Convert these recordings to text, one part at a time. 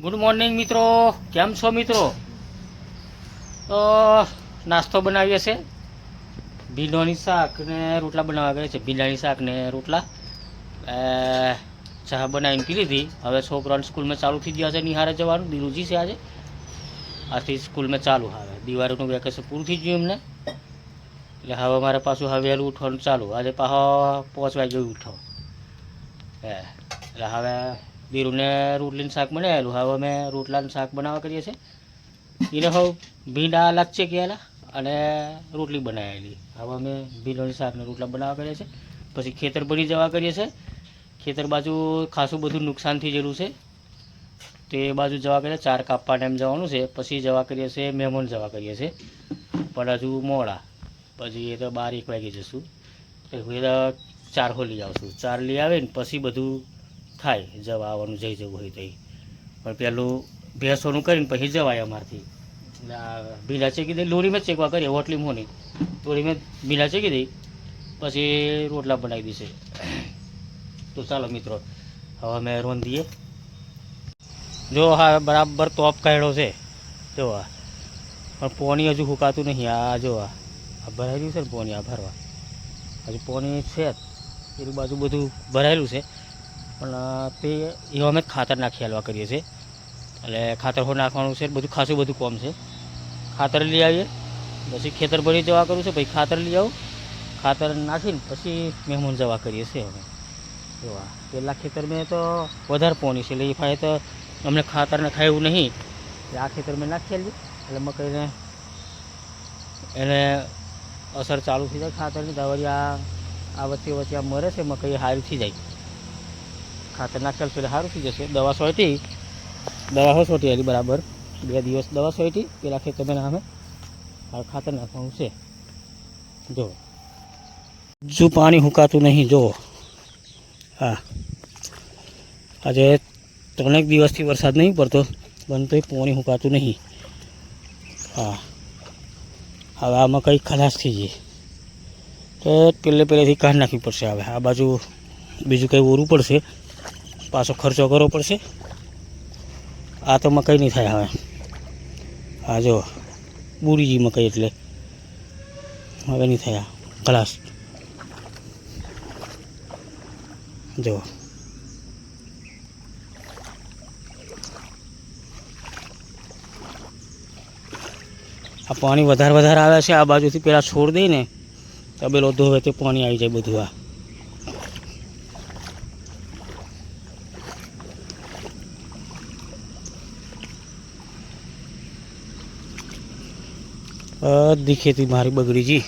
Good morning મિત્રો. કેમ છો, મિત્રો? તો, નાસ્તો બનાવીએ છે. ભીંડોની શાક ને રોટલા બનાવવા ગયા છે. ભીંડાની શાક ને રોટલા. ચા બનાવીને પી લીધી. હવે છોકરાઓને સ્કૂલમાં ચાલુ થઈ ગયા છે. નિહારે જવાનું. દિલુજી છે આજે. આથી સ્કૂલમાં ચાલુ હવે દિવાળીનું વેકેશન પૂરું થઈ ગયું એમને. એટલે હવે મારે પાછું હવે વહેલું ઉઠવાનું ચાલુ. આજે પાછો પાંચ વાગે ઉઠો. હે. એટલે હવે બીરુને રોટલીનું શાક બનાવેલું હવે અમે રોટલાનું શાક બનાવવા કરીએ છીએ. એને હવે ભીંડા અલગ છે કહેલા અને રોટલી બનાવેલી. હવે અમે ભીંડાની શાકને રોટલા બનાવવા કરીએ છીએ. પછી ખેતર બની જવા કરીએ છીએ. ખેતર બાજુ ખાસું બધું નુકસાન થઈ ગયેલું છે. તે બાજુ જવા કરીએ, ચાર કાપવાને એમ જવાનું છે. પછી જવા કરીએ છીએ, મહેમાન જવા કરીએ છીએ. પણ હજુ મોડા. પછી એ તો બાર એક વાગે જશું. એ ચાર હો લઈ આવશું ચાર લઈ આવે ને પછી બધું થાય જવા આવવાનું જઈ જવું હોય તો પણ પેલું ભેંસોનું કરીને પછી જવાય અમારથી. એટલે આ ભીલા ચેકી દઈ લોરીમાં ચેકવા કરીએ, હોટલી મોની. લોરીમાં ભીલા ચેકી દઈ પછી રોટલા બનાવી દઈશે તો ચાલો મિત્રો, હવે અમે રોંધીએ જો હા, બરાબર તોપ કાઢ્યો છે. જો આ પણ પોણી હજુ હુકાતું નહીં. આ જો આ ભરાયેલું છે ને પોણી, આ ભરવા. હજુ પોણી છે પેલી બાજુ બધું ભરાયેલું છે. પણ તે એવા અમે ખાતર નાખી હાલવા કરીએ છીએ. એટલે ખાતર હો નાખવાનું છે, બધું ખાસું બધું કોમ છે. ખાતર લઈ આવીએ, પછી ખેતર ભરી જવા કરું છું, પછી ખાતર લઈ આવું. ખાતર નાખીને પછી મહેમાન જવા કરીએ છીએ અમે. જોવા પહેલાં ખેતર મેં તો વધારે પોણી છે, એટલે એ ફાય તો અમને ખાતર ખાયું નહીં. એટલે આ ખેતર મેં નાખી આલી એટલે મકાઈને એને અસર ચાલુ થઈ જાય ખાતરની. દવારી આ આ વચ્ચે વચ્ચે આ મરે છે, મકાઈ હારી થઈ જાય. ખાતર નાખેલ છે સારું થઈ જશે. દવા સોટી દવા હો સોટી હતી બરાબર. બે દિવસ દવા સોટી પેલા ખેતરમાં નામે હવે ખાતર નાખવાનું છે. જો. જો પાણી હુકાતું નહીં, જો. હા. આજે ત્રણેક દિવસથી વરસાદ નહીં પડતો, પણ તોય પાણી હુકાતું નહીં. હા. હવે આમાં કંઈ ખલાસ થઈ જાય. તો પહેલે પહેલેથી કાઢ નાખવી પડશે હવે. આ બાજુ બીજું કંઈ ઓરવું પડશે. પાછો ખર્ચો કરવો પડશે. આ તો મકાઈ નહીં થાય હવે. હા જો બુરી ગઈ મકાઈ એટલે. હવે નહીં થાય આ ખલાસ જો. આ પાણી વધારે વધારે આવે છે, આ બાજુથી પેલા છોડ દઈ ને તબેલો ધોવે તે પાણી આવી જાય બધું આ. બધી ખેતી મારી બગડી જી.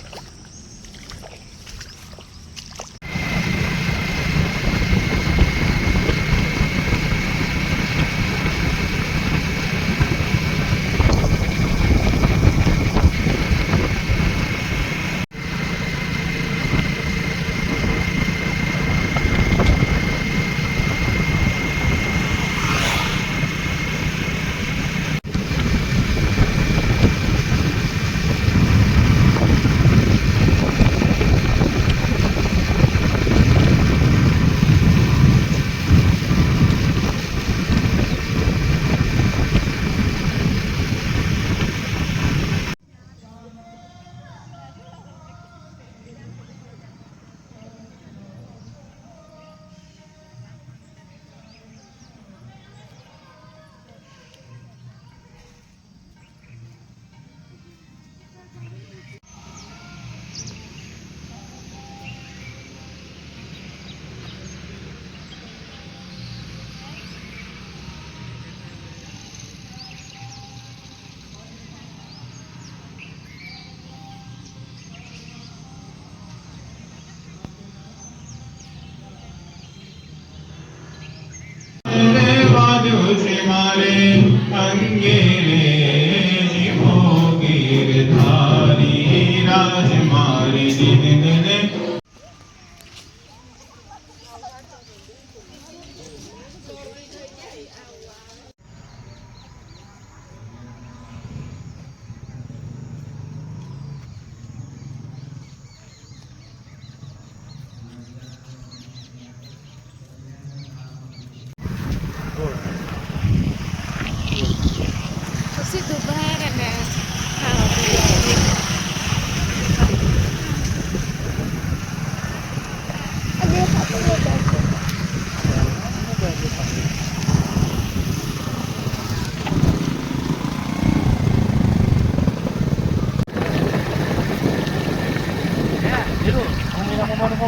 મારી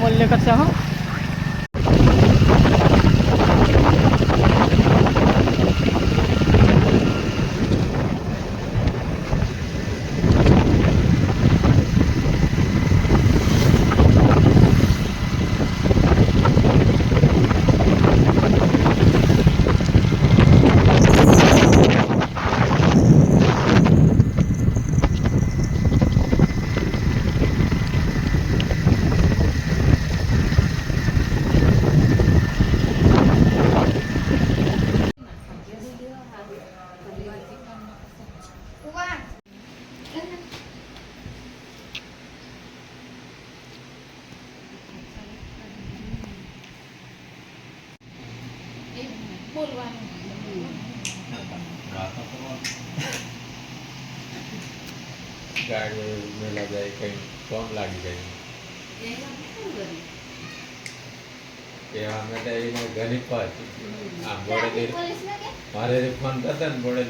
ઉલ્લેખ છે હા ગાડી મેલા જાય કઈ ફોન લાગી ગઈ એવા માટે એને ઘણી પાછી આમ બોડે મારે ફોન કરતા ને બોડે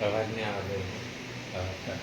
અવાજ નહીં આવે અવાજ.